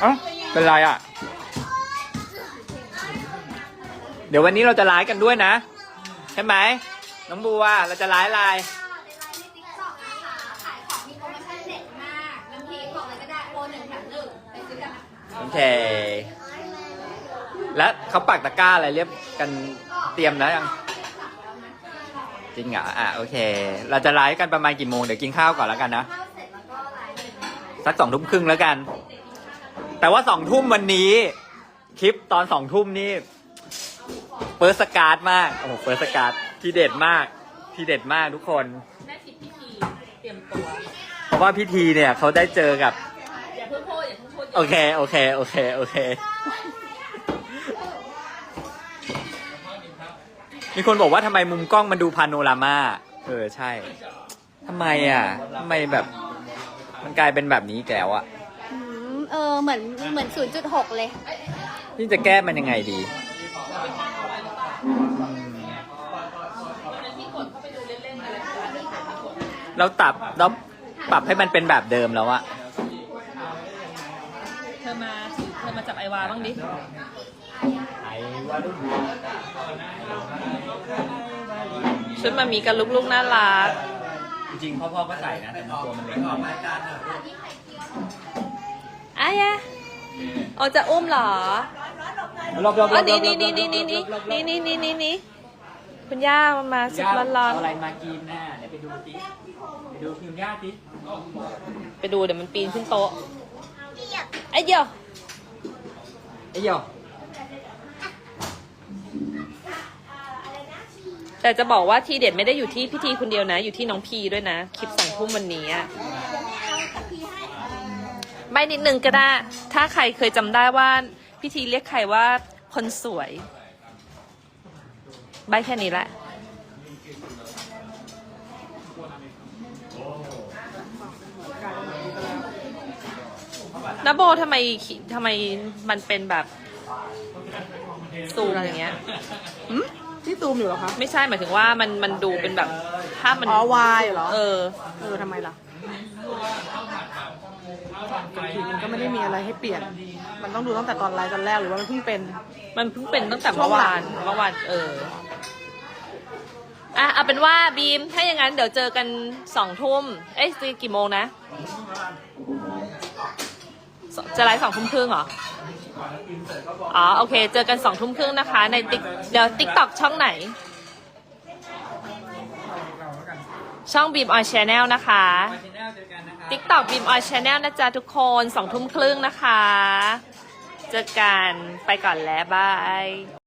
เอ้าเป็นไรอะ เดี๋ยววันนี้เราจะไลฟ์กันด้วยนะ ใช่ไหมน้องบัวเราจะไลฟ์อะไรในติ๊กต็อกนะคะขายของมีโปรโมชั่นเด็ดมากน้ำพริกบอกเลยก็ได้โปรหนึ่งแถมหนึ่งไปซื้อกันนะคะโอเค แล้วเขาปักตะกร้าอะไรเรียบกันเตรียมแล้วยังจริงเหรออะโอเค เราจะไลฟ์กันประมาณกี่โมงเดี๋ยวกินข้าวก่อนแล้วกันนะข้าวเสร็จแล้วก็ไลน์เลยนะคะสักสองทุ่มครึ่งแล้วกัน แต่ว่าสองทุ่มวันนี้ คลิปตอนสองทุ่มนี่เปิร์สการ์ดมาก โอ้โหเปิร์สการ์ดที่เด็ดมาก ที่เด็ดมากทุกคน แม่ทิพย์พิธีเตรียมตัว เพราะว่าพิธีเนี่ยเขาได้เจอกับ อย่าเพิ่งพูดอย่าเพิ่งพูดโอเค โอเค โอเค โอเค มีคนบอกว่าทำไมมุมกล้องมันดูพาโนรามา เออ ใช่ ทำไมอะ ทำไมแบบ มันกลายเป็นแบบนี้อีกแล้วอะอืม เออเหมือนเหมือน 0.6 เลย นี่จะแก้มันยังไงดี เราตับเราปรับให้มันเป็นแบบเดิมแล้วอะเธอมาเธอมาจับไอวาบ้างดิ ชุดมามีกันลุกๆน่ารัก จริงๆพ่อพ่อก็ใส่นะ แต่ตัวมันเล็กอา ยะเอาจะอุ้มเหรอรอบๆรอบๆอ๋อนี่นี่นี่นี่นี่นี่นี่นี่นี่นี่นี่คุณย่ามามาสุดร้อนเอาอะไรมากินน่ะเดี๋ยวไปดูสิไปดูคิวย่าสิๆไปดูเดี๋ยวมันปีนขึ้นโต๊ะไอ้เดียวไอ้เหี้ยแต่จะบอกว่าทีเด็ดไม่ได้อยู่ที่พิธีคนเดียวนะอยู่ที่น้องพีด้วยนะคลิปสองทุ่มวันนี้อะใบ นิดนึงก็ได้ ถ้าใครเคยจำได้ว่าพิธีเรียกใครว่าคนสวย ใบแค่นี้แหละนโบทำไมทำไมมันเป็นแบบซูมอย่างเงี้ย ที่ซูมอยู่เหรอคะ ไม่ใช่หมายถึงว่ามันมันดูเป็นแบบภาพมันอ๋อวายเหรอ เออ เออทำไมล่ะบางที มันก็ไม่ได้มีอะไรให้เปลี่ยน มันต้องดูตั้งแต่ตอนไลฟ์ตอนแรกหรือว่ามันเพิ่งเป็น มันเพิ่งเป็นตั้งแต่ช่เมื่วองหลัวานงเมื่อวานเอออะเอาเป็นว่าบีมถ้าอย่างนั้นเดี๋ยวเจอกันสองทุ่มเอ้ยกี่โมงนะสจะไลฟ์สองทุ่มครึ่งเหรออ๋อโอเค เจอกันสองทุ่มครึ่งนะคะ ในติ๊กเดี๋ยวติ๊กต็อกช่องไหน ช่องบีมออยชแนลนะคะ ติ๊กต็อกบีมออยชาแนลนะจ๊ะทุกคนสองทุ่มครึ่งนะคะ เจอกันไปก่อนแล้วบาย